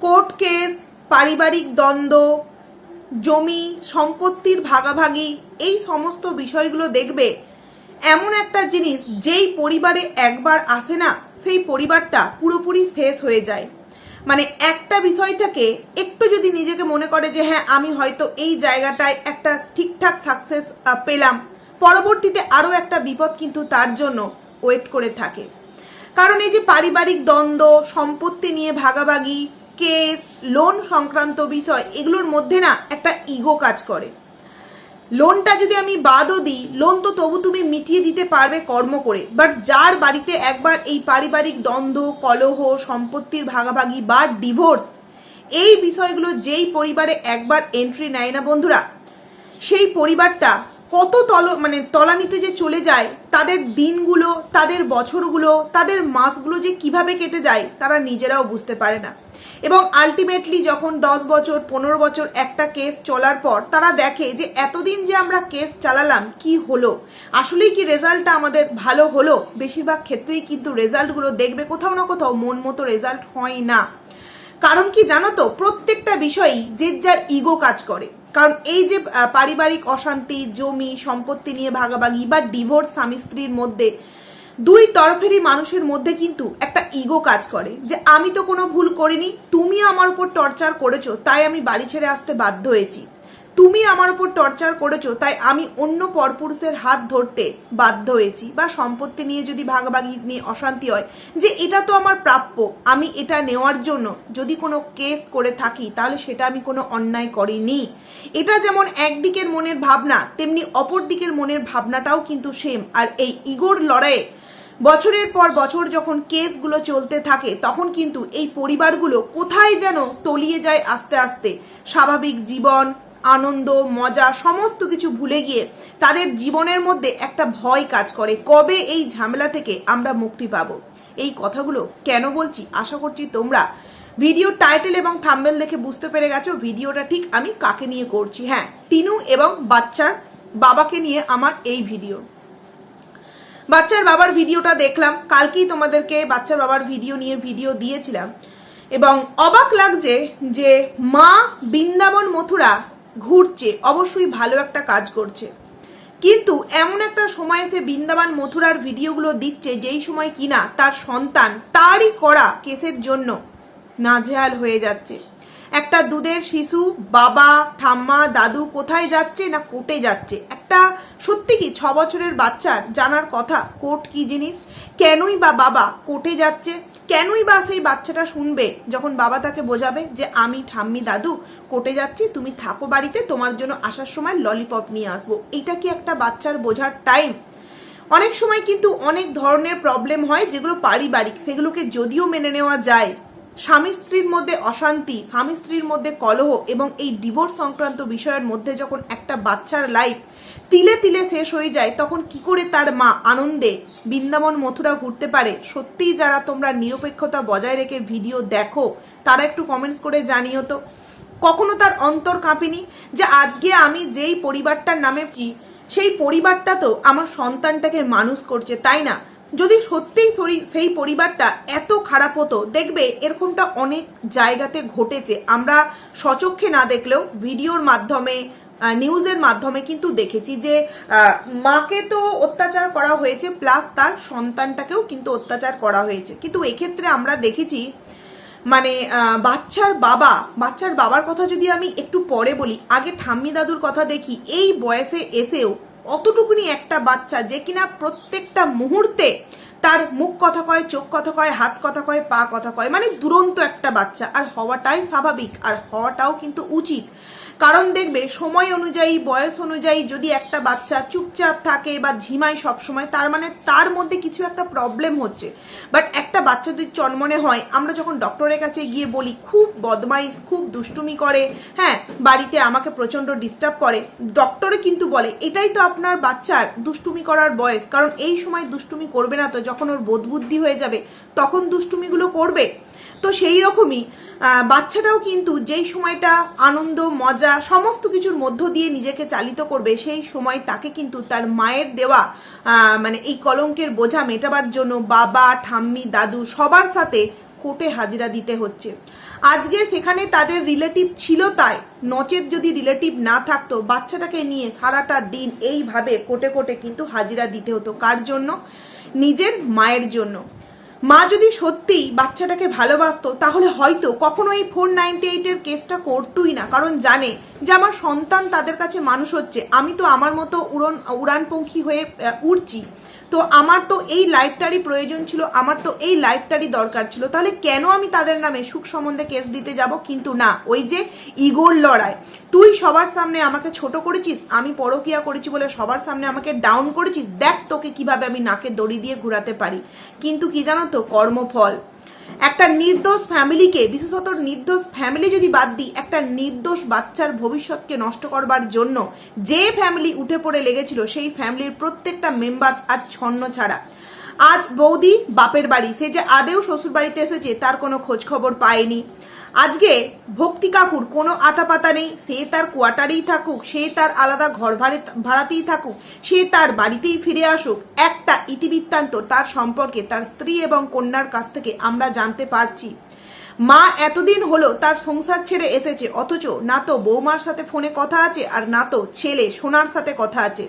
Court case, পারিবারিক দ্বন্দ্ব, জমি, সম্পত্তির ভাগাভাগি, এই সমস্ত বিষয়গুলো দেখবে। এমন একটা জিনিস যেই পরিবারে একবার আসে না, সেই পরিবারটা পুরোপুরি শেষ হয়ে যায়। মানে একটা বিষয় থেকে একটু যদি নিজেকে মনে করে যে হ্যাঁ আমি হয়তো এই জায়গাটায় একটা ঠিকঠাক সাকসেস পেলাম। পরবর্তীতে আরও একটা বিপদ কিন্তু তার জন্য ওয়েট করে থাকে। কারণ এই যে পারিবারিক দ্বন্দ্ব, সম্পত্তি নিয়ে ভাগাভাগি কেস লোন সংক্রান্ত বিষয়, এগুলোর মধ্যে না একটা ইগো কাজ করে। লোনটা যদি আমি বাদও দিই লোন তো তবু তুমি মিটিয়ে দিতে পারবে কর্ম করে। বাট যার বাড়িতে একবার এই পারিবারিক দ্বন্দ্ব, কলহ, সম্পত্তির ভাগাভাগি বা ডিভোর্স এই বিষয়গুলো যেই পরিবারে একবার এন্ট্রি নেয় না বন্ধুরা, সেই পরিবারটা কত তল মানে তলানিতে যে চলে যায়, তাদের দিনগুলো, তাদের বছরগুলো, তাদের মাসগুলো যে কীভাবে কেটে যায়, তারা নিজেরাও বুঝতে পারে না। এবং আলটিমেটলি যখন দশ বছর, পনেরো বছর একটা কেস চলার পর তারা দেখে যে এতদিন যে আমরা কেস চালালাম, কি হলো? আসলেই কি রেজাল্টটা আমাদের ভালো হলো? বেশিরভাগ ক্ষেত্রেই কিন্তু রেজাল্টগুলো দেখবে কোথাও না কোথাও মন মতো রেজাল্ট হয় না। কারণ কি জানো তো? প্রত্যেকটা বিষয়ই যে যার ইগো কাজ করে। কারণ এই যে পারিবারিক অশান্তি, জমি, সম্পত্তি নিয়ে ভাগাভাগি বা ডিভোর্স স্বামী স্ত্রীর মধ্যে দুই তরফেরই মানুষের মধ্যে কিন্তু একটা ইগো কাজ করে যে আমি তো কোনো ভুল করিনি, তুমি আমার উপর টর্চার করেছ, তাই আমি বাড়ি ছেড়ে আসতে বাধ্য হয়েছি। তুমি আমার উপর টর্চার করেছ, তাই আমি অন্য পরপুরুষের হাত ধরতে বাধ্য হয়েছি। বা সম্পত্তি নিয়ে যদি ভাগাভাগি নিয়ে অশান্তি হয়, যে এটা তো আমার প্রাপ্য, আমি এটা নেওয়ার জন্য যদি কোনো কেস করে থাকি, তাহলে সেটা আমি কোনো অন্যায় করিনি। এটা যেমন একদিকের মনের ভাবনা, তেমনি অপর দিকের মনের ভাবনাটাও কিন্তু সেম আর এই ইগোর লড়াইয়ে বছরের পর বছর যখন কেসগুলো চলতে থাকে, তখন কিন্তু এই পরিবারগুলো কোথায় যেন তলিয়ে যায় আস্তে আস্তে। স্বাভাবিক জীবন, আনন্দ, মজা, সমস্ত কিছু ভুলে গিয়ে তাদের জীবনের মধ্যে একটা ভয় কাজ করে, কবে এই ঝামেলা থেকে আমরা মুক্তি পাবো? এই কথাগুলো কেন বলছি? আশা করছি তোমরা ভিডিও টাইটেল এবং থাম্বেল দেখে বুঝতে পেরে গেছো, ভিডিওটা ঠিক আমি কাকে নিয়ে করছি। হ্যাঁ টিনু এবং বাচ্চার বাবাকে নিয়ে আমার এই ভিডিও। বাচ্চার বাবার ভিডিওটা দেখলাম। কালকেই তোমাদেরকে বাচ্চার বাবার ভিডিও নিয়ে ভিডিও দিয়েছিলাম। এবং অবাক লাগছে যে মা বৃন্দাবন মথুরা ঘুরছে, অবশ্যই ভালো একটা কাজ করছে। কিন্তু এমন একটা সময় এসে বৃন্দাবন মথুরার ভিডিওগুলো দিচ্ছে যেই সময় কিনা তার সন্তান, তারই করা কেসের জন্য নাজেহাল হয়ে যাচ্ছে। একটা দুধের শিশু, বাবা, ঠাম্মা, দাদু কোথায় যাচ্ছে না কোর্টে যাচ্ছে? একটা সত্যি কি ছ বছরের বাচ্চার জানার কথা? কোর্ট কি জিনিস? কেনই বা বাবা কোর্টে যাচ্ছে? কেনই বা সেই বাচ্চাটা শুনবে যখন বাবা তাকে বোঝাবে যে আমি ঠাম্মি, দাদু কোর্টে যাচ্ছি, তুমি থাকো বাড়িতে, তোমার জন্য আসার সময় ললিপপ নিয়ে আসব। এটা কি একটা বাচ্চার বোঝার টাইম অনেক সময় কিন্তু অনেক ধরনের প্রবলেম হয় যেগুলো পারিবারিক, সেগুলোকে যদিও মেনে নেওয়া যায়। স্বামী স্ত্রীর মধ্যে অশান্তি, স্বামী স্ত্রীর মধ্যে কলহ এবং এই ডিভোর্স সংক্রান্ত বিষয়ের মধ্যে যখন একটা বাচ্চার লাইফ তিলে তিলে শেষ হয়ে যায়, তখন কি করে তার মা আনন্দে বৃন্দাবন মথুরা ঘুরতে পারে? সত্যিই যারা তোমরা নিরপেক্ষতা বজায় রেখে ভিডিও দেখো, তারা একটু কমেন্টস করে জানিও তো। কখনো তার অন্তর কাঁপেনি যে আজকে আমি যেই পরিবারটার নামে কি, সেই পরিবারটা তো আমার সন্তানটাকে মানুষ করছে, তাই না? যদি সত্যিই সরি- সেই পরিবারটা এত খারাপ হতো, দেখবে এরকমটা অনেক জায়গাতে ঘটেছে। আমরা সচক্ষে না দেখলেও ভিডিওর মাধ্যমে নিউজের মাধ্যমে কিন্তু দেখেছি যে মাকে তো অত্যাচার করা হয়েছে প্লাস তার সন্তানটাকেও কিন্তু অত্যাচার করা হয়েছে। কিন্তু এক্ষেত্রে আমরা দেখেছি মানে বাচ্চার বাবা, বাচ্চার বাবার কথা যদি আমি একটু পরে বলি, আগে ঠাম্মি দাদুর কথা দেখি, এই বয়সে এসেও অতটুকুনি একটা বাচ্চা যে কিনা প্রত্যেকটা মুহূর্তে তার মুখ কথা কয়, চোখ কথা কয়, হাত কথা কয়, পা কথা কয় মানে দুরন্ত একটা বাচ্চা। আর হওয়াটাই স্বাভাবিক, আর হওয়াটাও কিন্তু উচিত। কারণ দেখবে, সময় অনুযায়ী, বয়স অনুযায়ী যদি একটা বাচ্চা চুপচাপ থাকে বা ঝিমায় সবসময়, তার মানে তার মধ্যে কিছু একটা প্রবলেম হচ্ছে। বাট একটা বাচ্চা যদি চনমনে হয়, আমরা যখন ডক্টরের কাছে গিয়ে বলি, খুব বদমাইশ, খুব দুষ্টুমি করে হ্যাঁ বাড়িতে আমাকে প্রচণ্ড ডিস্টার্ব করে ডক্টরে কিন্তু বলে, এটাই তো আপনার বাচ্চার দুষ্টুমি করার বয়স। কারণ এই সময় দুষ্টুমি করবে না তো, যখন ওর বোধবুদ্ধি হয়ে যাবে, তখন দুষ্টুমিগুলো করবে। তো সেই রকমই বাচ্চাটাও কিন্তু যেই সময়টা আনন্দ, মজা সমস্ত কিছুর মধ্য দিয়ে নিজেকে চালিত করবে, সেই সময় তাকে কিন্তু তার মায়ের দেওয়া মানে এই কলঙ্কের বোঝা মেটাবার জন্য বাবা, ঠাম্মি, দাদু সবার সাথে কোর্টে হাজিরা দিতে হচ্ছে। আজকে সেখানে তাদের রিলেটিভ ছিল তাই, নচেত যদি রিলেটিভ না থাকতো, বাচ্চাটাকে নিয়ে সারাটা দিন এইভাবে কোটে কোটে কিন্তু হাজিরা দিতে হতো। কার জন্য? নিজের মায়ের জন্য। মা যদি সত্যিই বাচ্চাটাকে ভালোবাসত, তাহলে হয়তো কখনো এই ফোর নাইনটি এইটের কেসটা করতোই না। কারণ জানে যে আমার সন্তান তাদের কাছে মানুষ হচ্ছে। আমি তো আমার মতো উড়ন, উড়ানপঙ্খী হয়ে উড়ছি। তো আমার তো এই লাইফটারই প্রয়োজন ছিল, আমার তো এই লাইফটারই দরকার ছিল। তাহলে কেন আমি তাদের নামে সুখ সম্বন্ধে কেস দিতে যাব? কিন্তু না, ওই যে ইগোর লড়াই। তুই সবার সামনে আমাকে ছোট করেছিস, আমি পরকিয়া করেছি বলে সবার সামনে আমাকে ডাউন করেছিস, দেখ তোকে কীভাবে আমি নাকে দড়ি দিয়ে ঘুরাতে পারি। কিন্তু কি জানো তো, কর্মফল। একটা নির্দোষ ফ্যামিলিকে, বিশেষত নির্দোষ ফ্যামিলি যদি বাদ দিই, একটা নির্দোষ বাচ্চার ভবিষ্যৎকে নষ্ট করবার জন্য যে ফ্যামিলি উঠে পড়ে লেগেছিল, সেই ফ্যামিলির প্রত্যেকটা মেম্বার আর ছন্ন ছাড়া। আজ বৌদি বাপের বাড়ি, সে যে আদেও শ্বশুর বাড়িতে এসেছে, তার কোনো খোঁজ খবর পায়নি। আজকে ভক্তি কাকুর কোনো আতাপাতা নেই। সে তার কোয়ার্টারেই থাকুক, সে তার আলাদা ঘর ভাড়ে ভাড়াতেই থাকুক, সে তার বাড়িতেই ফিরে আসুক। একটা ইতিবৃত্তান্ত তার সম্পর্কে তার স্ত্রী এবং কন্যার কাছ থেকে আমরা জানতে পারছি। মা এতদিন হলো তার সংসার ছেড়ে এসেছে, অথচ না তো বৌমার সাথে ফোনে কথা আছে আর না তো ছেলে সোনার সাথে কথা আছে।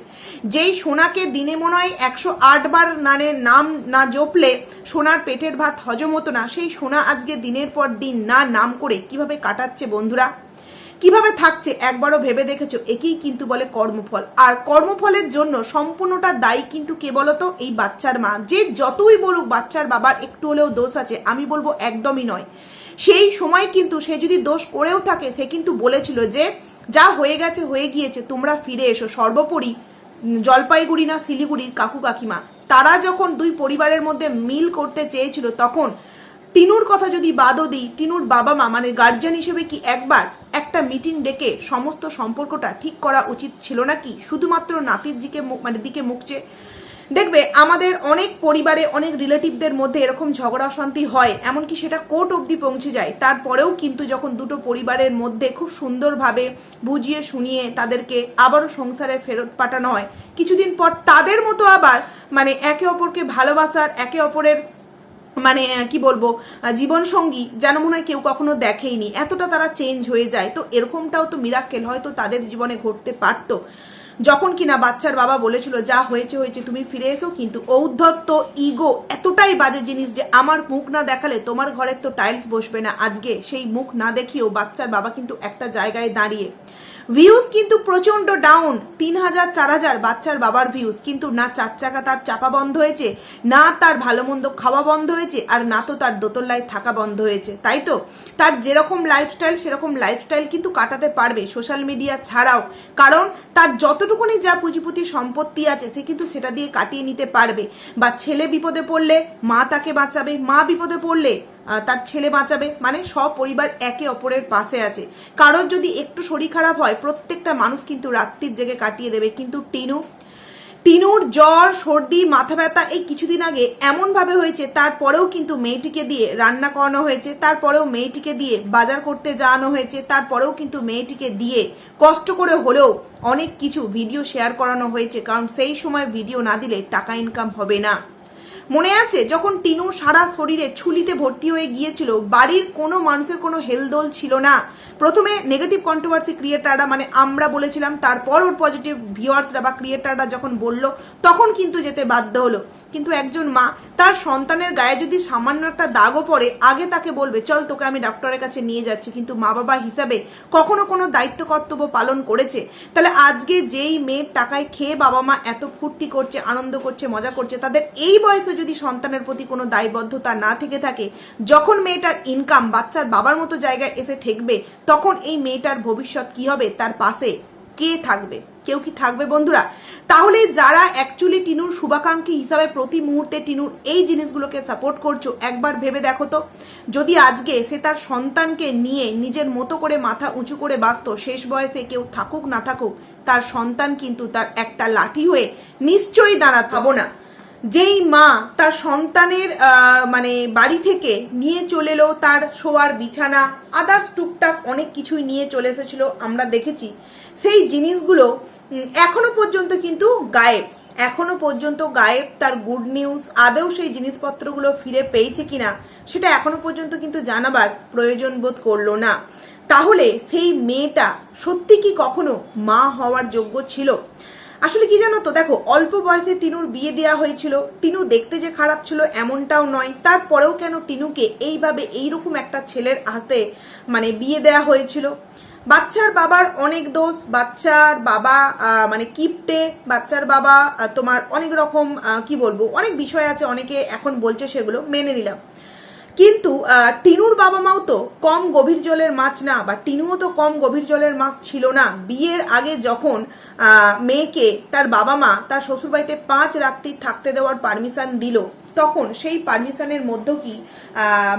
যেই সোনাকে দিনে মনে হয় একশো আট বার নানে নাম না জপলে সোনার পেটের ভাত হজম হতো না, সেই সোনা আজকে দিনের পর দিন না নাম করে কীভাবে কাটাচ্ছে বন্ধুরা? কীভাবে থাকছে একবারও ভেবে দেখেছ? একেই কিন্তু বলে কর্মফল। আর কর্মফলের জন্য সম্পূর্ণটা দায়ী কিন্তু কে বলতো? এই বাচ্চার মা। যে যতই বলুক বাচ্চার বাবার একটু হলেও দোষ আছে, আমি বলব একদমই নয়। সেই সময় কিন্তু সে যদি দোষ করেও থাকে, সে কিন্তু বলেছিল যে, যা হয়ে গেছে, হয়ে গিয়েছে, তোমরা ফিরে এসো। সর্বোপরি জলপাইগুড়ি না, শিলিগুড়ির কাকু কাকিমা, তারা যখন দুই পরিবারের মধ্যে মিল করতে চেয়েছিল, তখন টিনুর কথা যদি বাদও দিই, টিনুর বাবা মা মানে গার্জিয়ান হিসেবে কি একবার একটা মিটিং ডেকে সমস্ত সম্পর্কটা ঠিক করা উচিত ছিল নাকি? শুধুমাত্র নাতির দিকে মানে দিকে মুখছে দেখবে, আমাদের অনেক পরিবারে অনেক রিলেটিভদের মধ্যে এরকম ঝগড়া অশান্তি হয়, এমনকি সেটা কোর্ট অবধি পৌঁছে যায়। তারপরেও কিন্তু যখন দুটো পরিবারের মধ্যে খুব সুন্দরভাবে বুঝিয়ে শুনিয়ে তাদেরকে আবারও সংসারে ফেরত পাঠানো হয়, কিছুদিন পর তাদের মতো আবার মানে একে অপরকে ভালোবাসার, একে অপরের মানে কি বলব জীবন সঙ্গী যেন মনে হয় কেউ কখনো দেখেইনি। এতটা তারা চেঞ্জ হয়ে যায়। তো এরকমটাও তো মিরাক্কেল হয়তো তাদের জীবনে ঘটতে পারতো। যখন কিনা বাচ্চার বাবা বলেছিল, যা হয়েছে হয়েছে, তুমি ফিরে এসো। কিন্তু ঔদ্ধত্য ইগো এতটাই বাজে জিনিস যে আমার মুখ না দেখালে তোমার ঘরের তো টাইলস বসবে না। আজকে সেই মুখ না দেখিয়েও বাচ্চার বাবা কিন্তু একটা জায়গায় দাঁড়িয়ে ভিউজ কিন্তু প্রচণ্ড ডাউন তিন হাজার, চার হাজার বাচ্চার বাবার ভিউজ কিন্তু না চার চাকা তার চাপা বন্ধ হয়েছে, না তার ভালো মন্দ খাওয়া বন্ধ হয়েছে, আর না তো তার দোতলায় থাকা বন্ধ হয়েছে। তাই তো? তার যেরকম লাইফস্টাইল সেরকম লাইফস্টাইল কিন্তু কাটাতে পারবে সোশ্যাল মিডিয়া ছাড়াও। কারণ তার যতটুকুনি যা পুঁজিপুঁজি সম্পত্তি আছে, সে কিন্তু সেটা দিয়ে কাটিয়ে নিতে পারবে। বা ছেলে বিপদে পড়লে মা তাকে বাঁচাবে, মা বিপদে পড়লে তার ছেলে বাঁচাবে। মানে সব পরিবার একে অপরের পাশে আছে। কারোর যদি একটু শরীর খারাপ হয়, প্রত্যেকটা মানুষ কিন্তু রাত্রির জেগে কাটিয়ে দেবে। কিন্তু টিনু, টিনুর জ্বর, সর্দি, মাথা ব্যথা এই কিছুদিন আগে এমনভাবে হয়েছে, তারপরেও কিন্তু মেয়েটিকে দিয়ে রান্না করানো হয়েছে, তারপরেও মেয়েটিকে দিয়ে বাজার করতে যাওয়ানো হয়েছে, তারপরেও কিন্তু মেয়েটিকে দিয়ে কষ্ট করে হলেও অনেক কিছু ভিডিও শেয়ার করানো হয়েছে। কারণ সেই সময় ভিডিও না দিলে টাকা ইনকাম হবে না। মনে আছে? যখন টিনু সারা শরীরে ছুলিতে ভর্তি হয়ে গিয়েছিল, বাড়ির কোনো মানুষের কোনো হেলদোল ছিল না। প্রথমে নেগেটিভ কন্ট্রোভার্সি ক্রিয়েটাররা মানে আমরা বলেছিলাম, তারপর ওর পজিটিভ ভিউয়ার্সরা বা ক্রিয়েটাররা যখন বলল, তখন কিন্তু যেতে বাধ্য হলো। কিন্তু একজন মা, তার সন্তানের গায়ে যদি সামান্য একটা দাগও পড়ে, আগে তাকে বলবে, চল তোকে আমি ডক্টরের কাছে নিয়ে যাচ্ছি। কিন্তু মা বাবা হিসাবে কখনো কোনো দায়িত্ব কর্তব্য পালন করেছে। তাহলে আজকে যেই মেয়ের টাকায় খেয়ে বাবা মা এত ফুর্তি করছে, আনন্দ করছে, মজা করছে, তাদের এই বয়সে যদি সন্তানের প্রতি কোনো দায়বদ্ধতা না থেকে থাকে, যখন মেয়েটার ইনকাম বাচ্চার বাবার মতো জায়গায় এসে ঠেকবে, তখন এই মেয়েটার ভবিষ্যৎ কি হবে? তার পাশে কে থাকবে? কেউ কি থাকবে বন্ধুরা? তাহলে যারা অ্যাকচুয়ালি টিনুর শুভাকাঙ্ক্ষী হিসাবে প্রতি মুহূর্তে টিনুর এই জিনিসগুলোকে সাপোর্ট করছ, একবার ভেবে দেখো তো। যদি আজকে সে তার সন্তানকে নিয়ে নিজের মতো করে মাথা উঁচু করে বাঁচত, শেষ বয়সে কেউ থাকুক না থাকুক, তার সন্তান কিন্তু তার একটা লাঠি হয়ে নিশ্চয়ই দাঁড়াতো। না। যেই মা তার সন্তানের মানে বাড়ি থেকে নিয়ে চলে এলো, তার শোয়ার বিছানা আদার্স টুকটাক অনেক কিছুই নিয়ে চলে এসেছিল, আমরা দেখেছি। সেই জিনিসগুলো এখনও পর্যন্ত কিন্তু গায়েব। এখনও পর্যন্ত গায়েব, তার গুড নিউজ আদেও সেই জিনিসপত্রগুলো ফিরে পেয়েছে কিনা, সেটা এখনও পর্যন্ত কিন্তু জানাবার প্রয়োজন বোধ করল না। তাহলে সেই মেয়েটা সত্যি কি কখনো মা হওয়ার যোগ্য ছিল? আসলে কি জানো তো? দেখো, অল্প বয়সে টিনুর বিয়ে দেওয়া হয়েছিল। টিনু দেখতে যে খারাপ ছিল এমনটাও নয়। তারপরেও কেন টিনুকে এইভাবে এইরকম একটা ছেলের হাতে মানে বিয়ে দেওয়া হয়েছিল? বাচ্চার বাবার অনেক দোষ। বাচ্চার বাবা মানে কিপটে। বাচ্চার বাবা তোমার অনেক রকম কি বলব? অনেক বিষয় আছে, অনেকে এখন বলছে সেগুলো মেনে নিলাম। কিন্তু টিনুর বাবা মাও তো কম গভীর জলের মাছ না, বা টিনুও তো কম গভীর জলের মাছ ছিল না। বিয়ের আগে যখন মেয়েকে তার বাবা মা তার শ্বশুরবাড়িতে পাঁচ রাত্রি থাকতে দেওয়ার পারমিশন দিল, তখন সেই পারমিশনের মধ্যে কি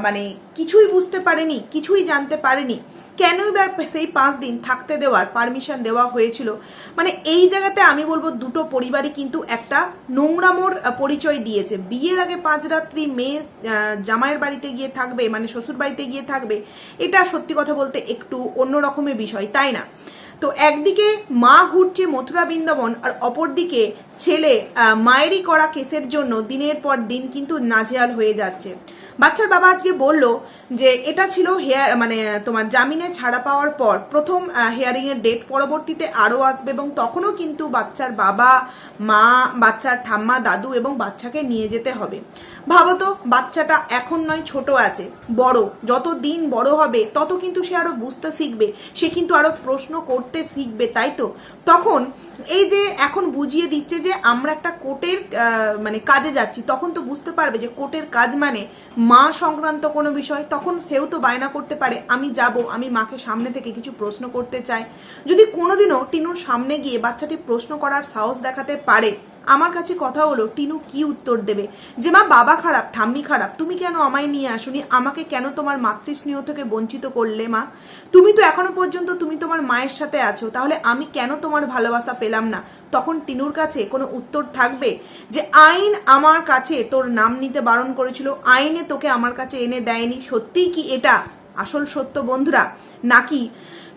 মানে কিছুই বুঝতে পারেনি, কিছুই জানতে পারেনি। কেনই বা সেই পাঁচ দিন থাকতে দেওয়ার পারমিশন দেওয়া হয়েছিল? মানে এই জায়গাতে আমি বলব দুটো পরিবারই কিন্তু একটা নোংরামোর পরিচয় দিয়েছে। বিয়ের আগে পাঁচ রাত্রি মেয়ে জামাইয়ের বাড়িতে গিয়ে থাকবে মানে শ্বশুর বাড়িতে গিয়ে থাকবে, এটা সত্যি কথা বলতে একটু অন্য রকমের বিষয়, তাই না? তো একদিকে মা ঘুরছে মথুরা বৃন্দাবন আর অপরদিকে ছেলে মায়েরই করা কেসের জন্য দিনের পর দিন কিন্তু নাজেহাল হয়ে যাচ্ছে। বাচ্চার বাবা আজকে বলল যে এটা ছিল হেয়ার মানে তোমার জামিনে ছাড়া পাওয়ার পর প্রথম হেয়ারিংয়ের এর ডেট পরবর্তীতে আরও আসবে এবং তখনও কিন্তু বাচ্চার বাবা, মা, বাচ্চার ঠাম্মা, দাদু এবং বাচ্চাকে নিয়ে যেতে হবে। ভাবো তো, বাচ্চাটা এখন নয়, ছোট আছে। বড়, যত দিন বড় হবে, তত কিন্তু সে আরও বুঝতে শিখবে। সে কিন্তু আরও প্রশ্ন করতে শিখবে, তাই তো? তখন এই যে এখন বুঝিয়ে দিচ্ছে যে আমরা একটা কোর্টের মানে কাজে যাচ্ছি, তখন তো বুঝতে পারবে যে কোর্টের কাজ মানে মা সংক্রান্ত কোনো বিষয়, তখন সেও তো বায়না করতে পারে, আমি যাব, আমি মাকে সামনে থেকে কিছু প্রশ্ন করতে চাই। যদি কোনোদিনও টিনুর সামনে গিয়ে বাচ্চাটি প্রশ্ন করার সাহস দেখাতে পারে আমার কাছে কথা হলো, টিনু কি উত্তর দেবে? যে মা বাবা খারাপ, ঠাম্মি খারাপ, তুমি কেন আমায় নিয়ে আসুনি? আমাকে কেন তোমার মাতৃস্নেহ থেকে বঞ্চিত করলে, মা? তুমি তো এখনও পর্যন্ত তুমি তোমার মায়ের সাথে আছো, তাহলে আমি কেন তোমার ভালোবাসা পেলাম না? তখন টিনুর কাছে কোনো উত্তর থাকবে? যে আইন আমার কাছে তোর নাম নিতে বারণ করেছিল, আইনে তোকে আমার কাছে এনে দেয়নি, সত্যিই কি এটা? আসল সত্য, বন্ধুরা? নাকি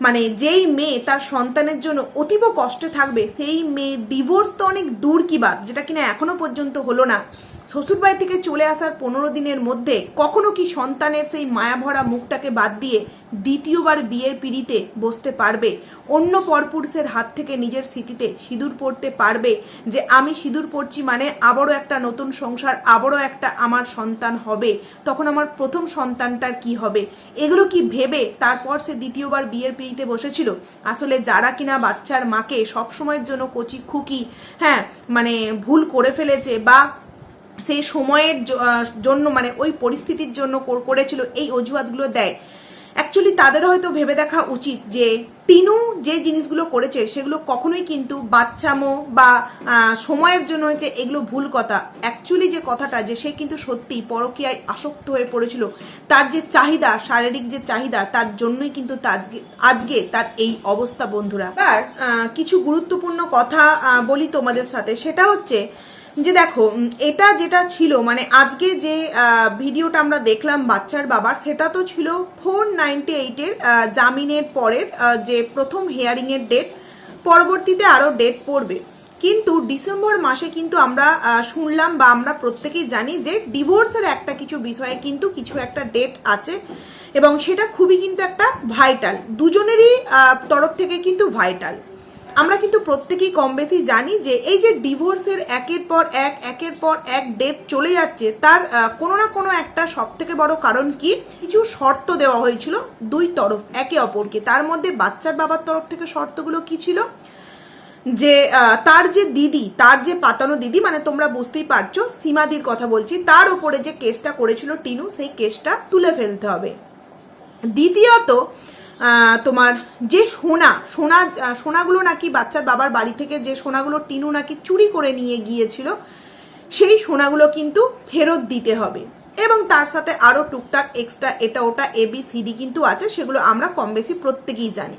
মানে যেই মেয়ে তার সন্তানের জন্য অতীব কষ্টে থাকবে, সেই মেয়ে ডিভোর্স তো অনেক দূর কি বাদ যেটা কিনা এখনও পর্যন্ত হলো না। শ্বশুরবাড়ি থেকে চলে আসার পনেরো দিনের মধ্যে কখনো কি সন্তানের সেই মায়াভরা মুখটাকে বাদ দিয়ে দ্বিতীয়বার বিয়ের পিড়িতে বসতে পারবে? অন্য পরপুরুষের হাত থেকে নিজের স্মৃতিতে সিঁদুর পড়তে পারবে যে, আমি সিঁদুর পড়ছি মানে আবারও একটা নতুন সংসার, আবারও একটা আমার সন্তান হবে। তখন আমার প্রথম সন্তানটার কি হবে? এগুলো কি ভেবে তারপর সে দ্বিতীয়বার বিয়ের পিড়িতে বসেছিল? আসলে যারা কিনা বাচ্চার মাকে সবসময়ের জন্য কচি খুকি হ্যাঁ মানে ভুল করে ফেলেছে বা সেই সময়ের জন্য মানে ওই পরিস্থিতির জন্য কর- করেছিল এই অজুহাতগুলো দেয়। অ্যাকচুয়ালি তাদের হয়তো ভেবে দেখা উচিত যে টিনু যে জিনিসগুলো করেছে সেগুলো কখনোই কিন্তু বাচ্চামো বা সময়ের জন্য হয়েছে এগুলো ভুল কথা। অ্যাকচুয়ালি যে কথাটা যে সে কিন্তু সত্যি পরকীয়ায় আসক্ত হয়ে পড়েছিল, তার যে চাহিদা, শারীরিক যে চাহিদা, তার জন্যই কিন্তু আজকে তার এই অবস্থা বন্ধুরা। আর কিছু গুরুত্বপূর্ণ কথা বলি তোমাদের সাথে। সেটা হচ্ছে যে দেখো এটা যেটা ছিল মানে আজকে যে ভিডিওটা আমরা দেখলাম বাচ্চার বাবার, সেটা তো ছিল ফোর নাইনটি এইটের জামিনের পরের যে প্রথম হেয়ারিংয়ের ডেট পরবর্তীতে আরও ডেট পড়বে। কিন্তু ডিসেম্বর মাসে কিন্তু আমরা শুনলাম বা আমরা প্রত্যেকেই জানি যে ডিভোর্সের একটা কিছু বিষয়ে কিন্তু কিছু একটা ডেট আছে এবং সেটা খুবই কিন্তু একটা ভাইটাল দুজনেরই তরফ থেকে কিন্তু ভাইটাল আমরা কিন্তু প্রত্যেকেই কম বেশি জানি যে এই যে ডিভোর্সের একের পর এক, একের পর এক ডেট চলে যাচ্ছে, তার কোনো না কোনো একটা সব থেকে বড় কারণ কি? কিছু শর্ত দেওয়া হয়েছিল দুই তরফ, একে অপরকে। তার মধ্যে বাচ্চার বাবার তরফ থেকে শর্তগুলো কি ছিল? যে তার যে দিদি, তার যে পাতানো দিদি মানে তোমরা বুঝতেই পারছ, সীমাদির কথা বলছি, তার ওপরে যে কেসটা করেছিল টিনু, সেই কেসটা তুলে ফেলতে হবে। দ্বিতীয়ত তোমার যে সোনা সোনা সোনাগুলো নাকি বাচ্চার বাবার বাড়ি থেকে যে সোনাগুলো টিনু নাকি চুরি করে নিয়ে গিয়েছিল, সেই সোনাগুলো কিন্তু ফেরত দিতে হবে। এবং তার সাথে আরও টুকটাক এক্সট্রা এটা ওটা এবি সিডি কিন্তু আছে, সেগুলো আমরা কম বেশি প্রত্যেকেই জানি।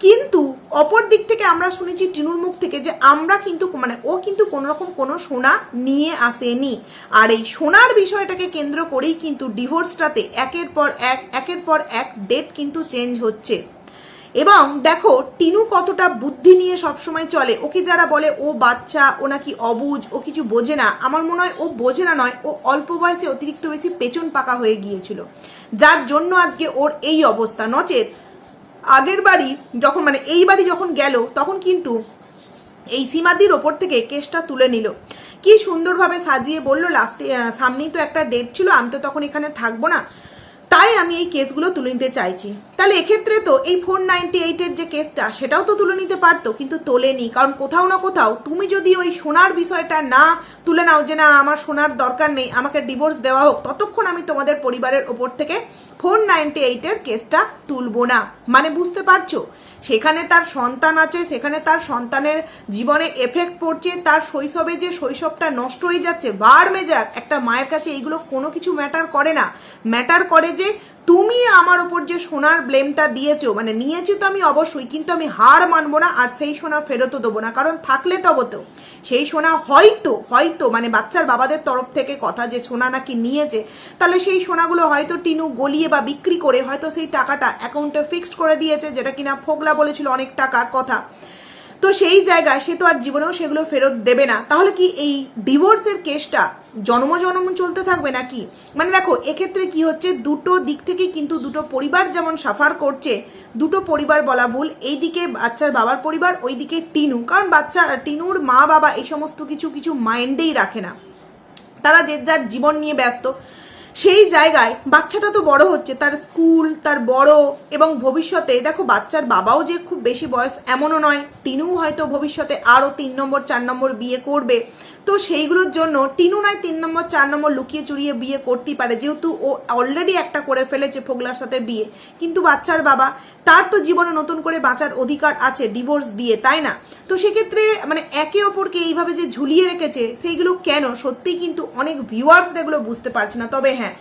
কিন্তু অপর দিক থেকে আমরা শুনেছি টিনুর মুখ থেকে যে আমরা কিন্তু মানে ও কিন্তু কোনো রকম কোনো সোনা নিয়ে আসেনি। আর এই সোনার বিষয়টাকে কেন্দ্র করেই কিন্তু ডিভোর্সটাতে একের পর এক, একের পর এক ডেট কিন্তু চেঞ্জ হচ্ছে। এবং দেখো, টিনু কতটা বুদ্ধি নিয়ে সবসময় চলে। ওকে যারা বলে ও বাচ্চা, ও নাকি অবুঝ ও কিছু বোঝে না, আমার মনে হয় ও বোঝে না নয়, ও অল্প বয়সে অতিরিক্ত বেশি পেছন পাকা হয়ে গিয়েছিল। যার জন্য আজকে ওর এই অবস্থা। নচেত আগের বাড়ি যখন মানে এই বাড়ি যখন গেল, তখন কিন্তু এই সীমাদির ওপর থেকে কেসটা তুলে নিল। কি সুন্দরভাবে সাজিয়ে বলল, লাস্টে সামনেই তো একটা ডেট ছিল, আমি তো তখন এখানে থাকব না। তাই আমি এই কেসগুলো তুলে নিতে চাইছি। তাহলে এক্ষেত্রে তো এই ফোর নাইনটি এইটের যে কেসটা, সেটাও তো তুলে নিতে পারতো, কিন্তু তোলেনি। কারণ কোথাও না কোথাও তুমি যদি ওই সোনার বিষয়টা না তুলে নাও যে, না, আমার সোনার দরকার নেই, আমাকে ডিভোর্স দেওয়া হোক, ততক্ষণ আমি তোমাদের পরিবারের ওপর থেকে ফোর নাইনটি এইটের কেসটা তুলবো না। মানে বুঝতে পারছ? সেখানে তার সন্তান আছে, সেখানে তার সন্তানের জীবনে এফেক্ট পড়ছে, তার শৈশবে যে শৈশবটা নষ্ট হয়ে যাচ্ছে বার মেজার একটা মায়ের কাছে এইগুলো কোনো কিছু ম্যাটার করে না। ম্যাটার করে যে তুমি আমার ওপর যে সোনার ব্লেমটা দিয়েছ মানে নিয়েছো তো আমি অবশ্যই, কিন্তু আমি হার মানবো না, আর সেই সোনা ফেরতও দেবো না। কারণ থাকলে তবে তো সেই সোনা হয়তো হয়তো মানে বাচ্চার বাবাদের তরফ থেকে কথা যে সোনা নাকি নিয়েছে, তাহলে সেই সোনাগুলো হয়তো টিনু গলিয়ে বা বিক্রি করে হয়তো সেই টাকাটা অ্যাকাউন্টে ফিক্সড করে দিয়েছে, যেটা কিনা ফোগলা বলেছিল অনেক টাকার কথা। তো সেই জায়গায় সে তো আর জীবনেও সেগুলো ফেরত দেবে না। তাহলে কি এই ডিভোর্সের কেসটা জন্ম জন্ম চলতে থাকবে নাকি? মানে দেখো, এক্ষেত্রে কি হচ্ছে, দুটো দিক থেকে কিন্তু দুটো পরিবার যেমন সাফার করছে, দুটো পরিবার বলা ভুল। এইদিকে বাচ্চার বাবার পরিবার, ওইদিকে টিনু। কারণ বাচ্চা, টিনুর মা বাবা এই সমস্ত কিছু কিছু মাইন্ডেই রাখে না। তারা যে যার জীবন নিয়ে ব্যস্ত। সেই জায়গায় বাচ্চাটা তো বড় হচ্ছে, তার স্কুল, তার বড় এবং ভবিষ্যতে, দেখো বাচ্চার বাবাও যে খুব বেশি বয়স এমনও নয় তিনিও হয়তো ভবিষ্যতে আরও তিন নম্বর, চার নম্বর বিয়ে করবে। তো সেইগুলোর জন্য টিনু নয় তিন নম্বর, চার নম্বর লুকিয়ে চুরিয়ে বিয়ে করতেই পারে। যেহেতু ও অলরেডি একটা করে ফেলেছে ফোগলার সাথে বিয়ে। কিন্তু বাচ্চার বাবা, তার তো জীবনে নতুন করে বাঁচার অধিকার আছে ডিভোর্স দিয়ে, তাই না? তো সেক্ষেত্রে মানে একে অপরকে এইভাবে যে ঝুলিয়ে রেখেছে, সেইগুলো কেন? সত্যিই কিন্তু অনেক ভিউয়ার্স এগুলো বুঝতে পারছে না। তবে হ্যাঁ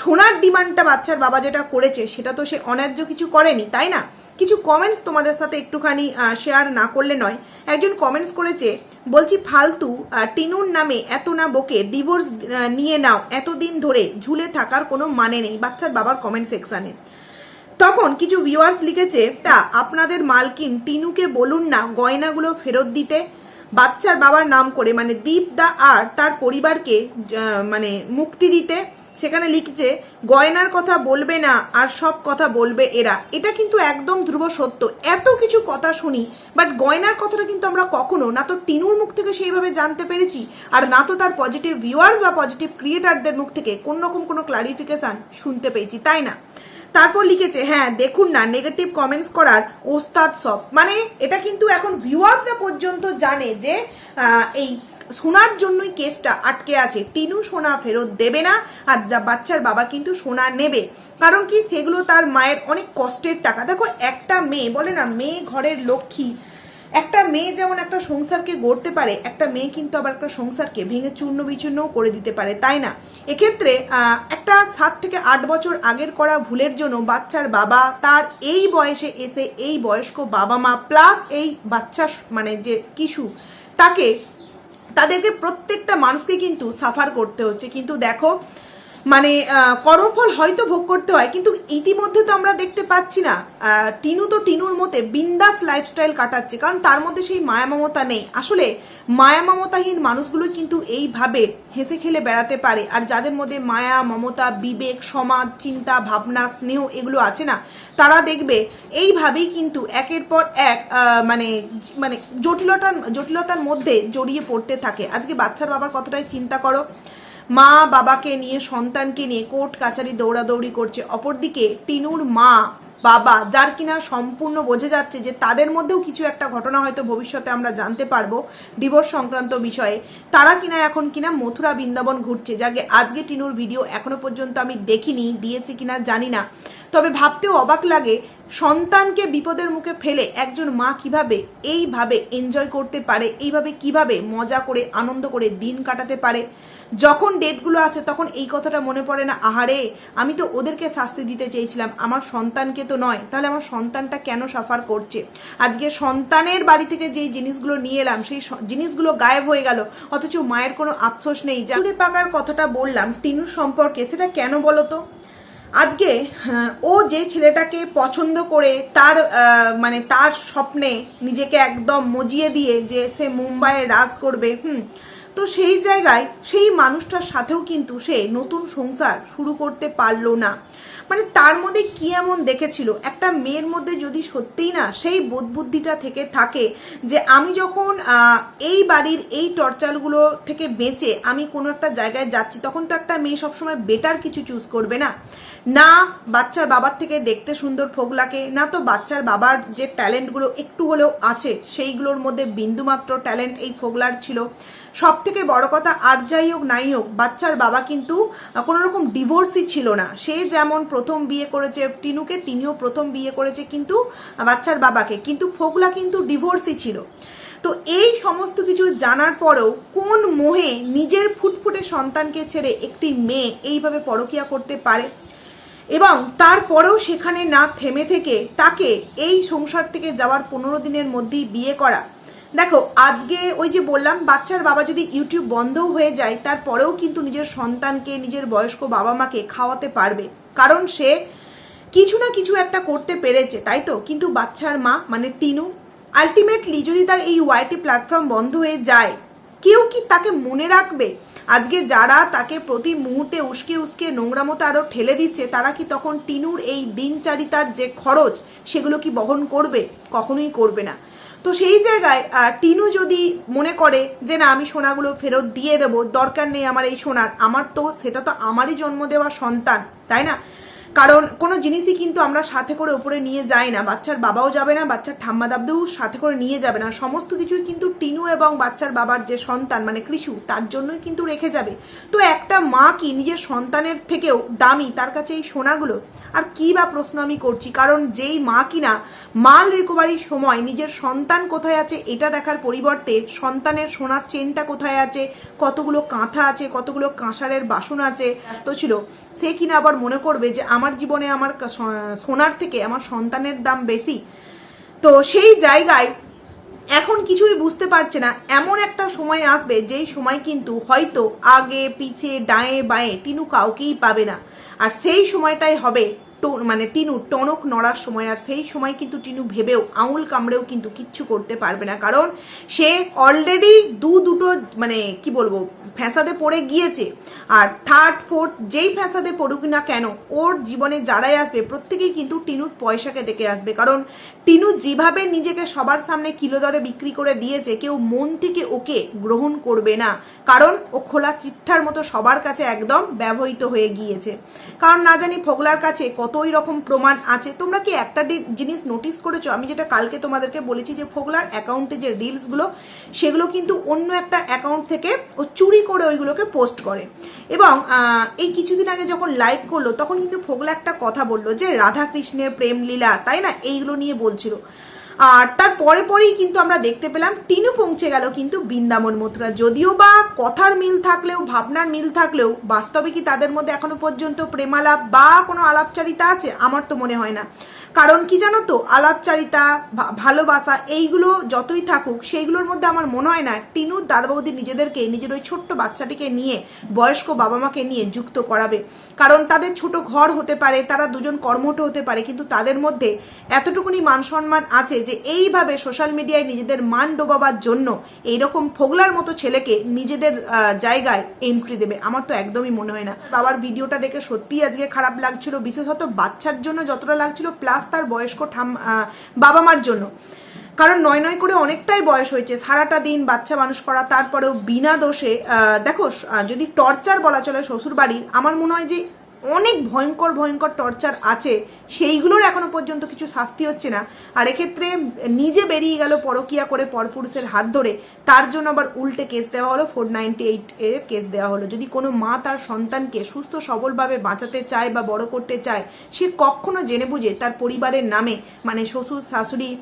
সোনার ডিমান্ডটা বাচ্চার বাবা যেটা করেছে, সেটা তো সে অন্যায্য কিছু করেনি, তাই না? কিছু কমেন্টস তোমাদের সাথে একটুখানি শেয়ার না করলে নয়। একজন কমেন্টস করেছে, বলছি, ফালতু টিনুর নামে এত না বকে ডিভোর্স নিয়ে নাও, এতদিন ধরে ঝুলে থাকার কোনো মানে নেই। বাচ্চার বাবার কমেন্ট সেকশানে তখন কিছু ভিউয়ার্স লিখেছে তা আপনাদের মালকিন, টিনুকে বলুন না গয়নাগুলো ফেরত দিতে। বাচ্চার বাবার নাম করে মানে দীপ দা আর তার পরিবারকে মানে মুক্তি দিতে। সেখানে লিখছে, গয়নার কথা বলবে না আর সব কথা বলবে এরা। এটা কিন্তু একদম ধ্রুব সত্য। এত কিছু কথা শুনি বাট গয়নার কথাটা কিন্তু আমরা কখনো, না তো টিনুর মুখ থেকে সেইভাবে জানতে পেরেছি, আর না তো তার পজিটিভ ভিউয়ার্স বা পজিটিভ ক্রিয়েটারদের মুখ থেকে কোন রকম কোনো ক্লারিফিকেশান শুনতে পেয়েছি, তাই না? তারপর লিখেছে হ্যাঁ দেখুন না নেগেটিভ কমেন্টস করার ওস্তাদ সব। মানে এটা কিন্তু এখন ভিউয়ার্সরা পর্যন্ত জানে যে এই সোনার জন্যই কেসটা আটকে আছে। টিনু সোনা ফেরত দেবে না, আর যা বাচ্চার বাবা কিন্তু সোনা নেবে। কারণ কি, সেগুলো তার মায়ের অনেক কষ্টের টাকা। দেখো, একটা মেয়ে, বলে না, মেয়ে ঘরের লক্ষ্মী। একটা মেয়ে যেমন একটা সংসারকে গড়তে পারে, একটা মেয়ে কিন্তু আবার একটা সংসারকে ভেঙে চূর্ণ বিচূর্ণও করে দিতে পারে, তাই না? এক্ষেত্রে একটা সাত থেকে আট বছর আগের করা ভুলের জন্য বাচ্চার বাবা তার এই বয়সে এসে এই বয়স্ক বাবা মা প্লাস এই বাচ্চা মানে যে কিশু, তাকে তাদেরকে প্রত্যেকটা মানুষকে কিন্তু সাফার করতে হচ্ছে। কিন্তু দেখো মানে কর্মফল হয়তো ভোগ করতে হয়, কিন্তু ইতিমধ্যে তো আমরা দেখতে পাচ্ছি না। টিনু তো টিনুর মতে বিন্দাস লাইফস্টাইল কাটাচ্ছে, কারণ তার মধ্যে সেই মায়া মমতা নেই। আসলে, মায়া মমতাহীন মানুষগুলো কিন্তু এইভাবে হেসে খেলে বেড়াতে পারে, আর যাদের মধ্যে মায়া, মমতা, বিবেক, সমাজ, চিন্তা, ভাবনা, স্নেহ এগুলো আছে না, তারা দেখবে এইভাবেই কিন্তু একের পর এক মানে মানে জটিলতার জটিলতার মধ্যে জড়িয়ে পড়তে থাকে। আজকে বাচ্চার বাবার কতটাই চিন্তা করো। মা বাবাকে নিয়ে, সন্তানকে নিয়ে কোর্ট কাচারি দৌড়াদৌড়ি করছে। অপরদিকে টিনুর মা, বাবা, যার কিনা সম্পূর্ণ বোঝে যাচ্ছে যে তাদের মধ্যেও কিছু একটা ঘটনা হয়তো ভবিষ্যতে আমরা জানতে পারব ডিভোর্স সংক্রান্ত বিষয়ে। তারা কিনা এখন কিনা মথুরা বৃন্দাবন ঘুরছে, যাকে আজকে টিনুর ভিডিও এখনও পর্যন্ত আমি দেখিনি, দিয়েছে কিনা জানি না। তবে ভাবতেও অবাক লাগে, সন্তানকে বিপদের মুখে ফেলে একজন মা কীভাবে এইভাবে এনজয় করতে পারে, এইভাবে কীভাবে মজা করে, আনন্দ করে দিন কাটাতে পারে। যখন ডেটগুলো আছে, তখন এই কথাটা মনে পড়ে না, আহারে, আমি তো ওদেরকে শাস্তি দিতে চেয়েছিলাম, আমার সন্তানকে তো নয়, তাহলে আমার সন্তানটা কেন সাফার করছে? আজকে সন্তানের বাড়ি থেকে যেই জিনিসগুলো নিয়ে এলাম, সেই জিনিসগুলো গায়েব হয়ে গেল, অথচ মায়ের কোনো আফসোস নেই, যা পাকার কথাটা বললাম, টিনুর সম্পর্কে, সেটা কেন বলো তো? আজকে ও যে ছেলেটাকে পছন্দ করে, তার মানে তার স্বপ্নে নিজেকে একদম মজিয়ে দিয়ে যে সে মুম্বাইয়ে রাজ করবে, হুম তো সেই জায়গায় সেই মানুষটার সাথেও কিন্তু সে নতুন সংসার শুরু করতে পারল না। মানে তার মধ্যে কি এমন দেখেছিল? একটা মেয়ের মধ্যে যদি সত্যিই না সেই বোধবুদ্ধিটা থেকে থাকে যে আমি যখন এই বাড়ির এই টর্চারগুলো থেকে বেঁচে আমি কোনো একটা জায়গায় যাচ্ছি, তখন তো একটা মেয়ে সবসময় বেটার কিছু চুজ করবে না। না বাচ্চার বাবার থেকে দেখতে সুন্দর ফোগলাকে না তো বাচ্চার বাবার যে ট্যালেন্টগুলো একটু হলেও আছে, সেইগুলোর মধ্যে বিন্দুমাত্র ট্যালেন্ট এই ফোগলার ছিল। সব থেকে বড় কথা আর যাই হোক নাই হোক, বাচ্চার বাবা কিন্তু কোনো রকম ডিভোর্সই ছিল না। সে যেমন প্রথম বিয়ে করেছে, টিনুকে টিনিও প্রথম বিয়ে করেছে কিন্তু বাচ্চার বাবাকে, কিন্তু ফোগলা কিন্তু ডিভোর্সই ছিল। তো এই সমস্ত কিছু জানার পরেও কোন মোহে নিজের ফুটফুটে সন্তানকে ছেড়ে একটি মেয়ে এইভাবে পরকিয়া করতে পারে? এবং তারপরেও সেখানে না থেমে থেকে তাকে এই সংসার থেকে যাওয়ার পনেরো দিনের মধ্যেই বিয়ে করা। দেখো, আজকে ওই যে বললাম, বাচ্চার বাবা যদি ইউটিউব বন্ধও হয়ে যায়, তারপরেও কিন্তু নিজের সন্তানকে, নিজের বয়স্ক বাবা মাকে খাওয়াতে পারবে। কারণ সে কিছু না কিছু একটা করতে পেরেছে, তাই তো? কিন্তু বাচ্চার মা মানে টিনু আলটিমেটলি যদি তার এই ওয়াইটি প্ল্যাটফর্ম বন্ধ হয়ে যায় কেউ কি তাকে মনে রাখবে? আজকে যারা তাকে প্রতি মুহূর্তে উস্কে উস্কে নোংরা মতো আরও ঠেলে দিচ্ছে, তারা কি তখন টিনুর এই দিনচারিতার যে খরচ, সেগুলো কি বহন করবে? কখনোই করবে না। তো সেই জায়গায় টিনু যদি মনে করে যে না, আমি সোনাগুলো ফেরত দিয়ে দেবো, দরকার নেই আমার এই সোনার, আমার তো, সেটা তো আমারই জন্ম দেওয়া সন্তান, তাই না? কারণ কোনো জিনিসই কিন্তু আমরা সাথে করে উপরে নিয়ে যাই না। বাচ্চার বাবাও যাবে না, বাচ্চার ঠাম্মা দাবদেও সাথে করে নিয়ে যাবে না। সমস্ত কিছুই কিন্তু টিনু এবং বাচ্চার বাবার যে সন্তান মানে কৃষু, তার জন্যই কিন্তু রেখে যাবে। তো একটা মা কি নিজের সন্তানের থেকেও দামি, তার কাছে এই সোনাগুলো? আর কি বা প্রশ্ন আমি করছি? কারণ যেই মা কিনা, মাল রিকভারির সময় নিজের সন্তান কোথায় আছে এটা দেখার পরিবর্তে সন্তানের সোনার চেনটা কোথায় আছে, কতগুলো কাঁথা আছে, কতগুলো কাঁসারের বাসন আছে, ব্যস্ত ছিল, সে কিনা আবার মনে করবে যে আমার জীবনে আমার সোনার থেকে আমার সন্তানের দাম বেশি। তো সেই জায়গায় এখন কিছুই বুঝতে পারছে না। এমন একটা সময় আসবে, যেই সময় কিন্তু হয়তো আগে, পিছে, ডায়ে, বাঁয়ে টিনু কাউকেই পাবে না। আর সেই সময়টাই হবে মানে টিনু টনক নড়ার সময় আর সেই সময় কিন্তু টিনু ভেবেও, আঙুল কামড়েও কিন্তু কিচ্ছু করতে পারবে না। কারণ সে অলরেডি দু দুটো মানে কি বলব, ফ্যাসাদে পড়ে গিয়েছে। আর থার্ড ফোর্থ যেই ফ্যাসাদে পড়ুক না কেন, ওর জীবনে যারাই আসবে, প্রত্যেকেই কিন্তু টিনুর পয়সাকে দেখে আসবে। কারণ টিনু যেভাবে নিজেকে সবার সামনে কিলো দরে বিক্রি করে দিয়েছে, কেউ মন থেকে ওকে গ্রহণ করবে না। কারণ ও খোলা চিঠ্ঠার মতো সবার কাছে একদম ব্যবহৃত হয়ে গিয়েছে। কারণ না জানি ফোগলার কাছে কতই রকম প্রমাণ আছে। তোমরা কি একটা জিনিস নোটিস করেছ? আমি যেটা কালকে তোমাদেরকে বলেছি যে ফোগলার অ্যাকাউন্টে যে রিলসগুলো সেগুলো কিন্তু অন্য একটা অ্যাকাউন্ট থেকে ও চুরি করে ওইগুলোকে পোস্ট করে। এবং এই কিছুদিন আগে যখন লাইভ করল, তখন কিন্তু ফোগলা একটা কথা বলল যে রাধাকৃষ্ণের প্রেম লীলা তাই না? এইগুলো নিয়ে বলছিল। আর তার পরে পরেই কিন্তু আমরা দেখতে পেলাম টিনু পৌঁছে গেল কিন্তু বৃন্দাবন মথুরা। যদিও বা কথার মিল থাকলেও, ভাবনার মিল থাকলেও, বাস্তবে কি তাদের মধ্যে এখনও পর্যন্ত প্রেমালাপ বা কোনো আলাপচারিতা আছে? আমার তো মনে হয় না। কারণ কি জানো তো? আলাপচারিতা ভালোবাসা, এইগুলো যতই থাকুক, সেইগুলোর মধ্যে আমার মনে হয় না টিনুর দাদা বৌদি নিজেদেরকে, নিজের ওই ছোট্ট বাচ্চাটিকে নিয়ে, বয়স্ক বাবা মাকে নিয়ে যুক্ত করাবে। কারণ তাদের ছোট ঘর হতে পারে, তারা দুজন কর্মঠ হতে পারে, কিন্তু তাদের মধ্যে এতটুকুনি মান সম্মান আছে যে এইভাবে সোশ্যাল মিডিয়ায় নিজেদের মান ডোবাবার জন্য এইরকম ফোগলার মতো ছেলেকে নিজেদের জায়গায় এন্ট্রি দেবে। আমার তো একদমই মনে হয় না। বাবার ভিডিওটা দেখে সত্যিই আজকে খারাপ লাগছিল। বিশেষত বাচ্চার জন্য যতটা লাগছিল প্লাস তার বয়স্ক ঠাম বাবা মার জন্য। কারণ নয় নয় করে অনেকটাই বয়স হয়েছে, সারাটা দিন বাচ্চা মানুষ করা, তারপরেও বিনা দোষে দেখো যদি টর্চার বলা চলে শ্বশুর বাড়ির আমার মনে হয় যে অনেক ভয়ঙ্কর ভয়ঙ্কর টর্চার আছে। সেইগুলোর এখনও পর্যন্ত কিছু শাস্তি হচ্ছে না। আর এক্ষেত্রে নিজে বেরিয়ে গেল পরকিয়া করে পরপুরুষের হাত ধরে, তার জন্য আবার উল্টে কেস দেওয়া হলো। ফোর নাইনটি এইট এর কেস দেওয়া হলো। যদি কোনো মা তার সন্তানকে সুস্থ, সবলভাবে বাঁচাতে চায় বা বড় করতে চায়, সে কখনো জেনে বুঝে তার পরিবারের নামে মানে শ্বশুর, শাশুড়ি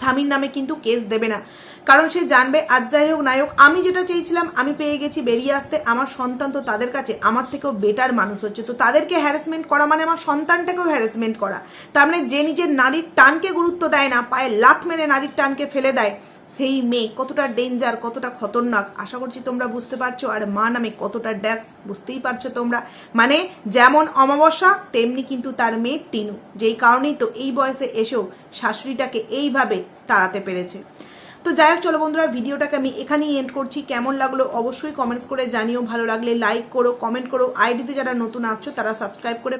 স্বামীর নামে কিন্তু কেস দেবে না। কারণ সে জানবে, আজ যাই হোক, নাই হোক, আমি যেটা চেয়েছিলাম, আমি পেয়ে গেছি বেরিয়ে আসতে। আমার সন্তান তো তাদের কাছে, আমার থেকেও বেটার মানুষ হচ্ছে। তো তাদেরকে হ্যারাসমেন্ট করা মানে আমার সন্তানটাকেও হ্যারাসমেন্ট করা। তার মানে যে নিজের নারীর টানকে গুরুত্ব দেয় না, পায়ে লাথ মেরে নারীর টানকে ফেলে দেয়। সেই মেয়ে কতটা ডেঞ্জার কতটা খতরনাক, আশা করছি তোমরা বুঝতে পারছ। আর মা নামে কতটা ড্যাশ বুঝতেই পারছ তোমরা। মানে যেমন অমাবস্যা, তেমনি কিন্তু তার মেয়ে টিনু। যেই কারণেই তো এই বয়সে এসেও শাশুড়িটাকে এইভাবে তাড়াতে পেরেছে। তো যাই হোক, চলো বন্ধুরা, ভিডিওটাকে আমি এখানেই এন্ড করছি। কেমন লাগল অবশ্যই কমেন্টস করে জানিও। ভালো লাগলে লাইক করো কমেন্ট করো। আইডিতে যারা নতুন আসছো, তারা সাবস্ক্রাইব করে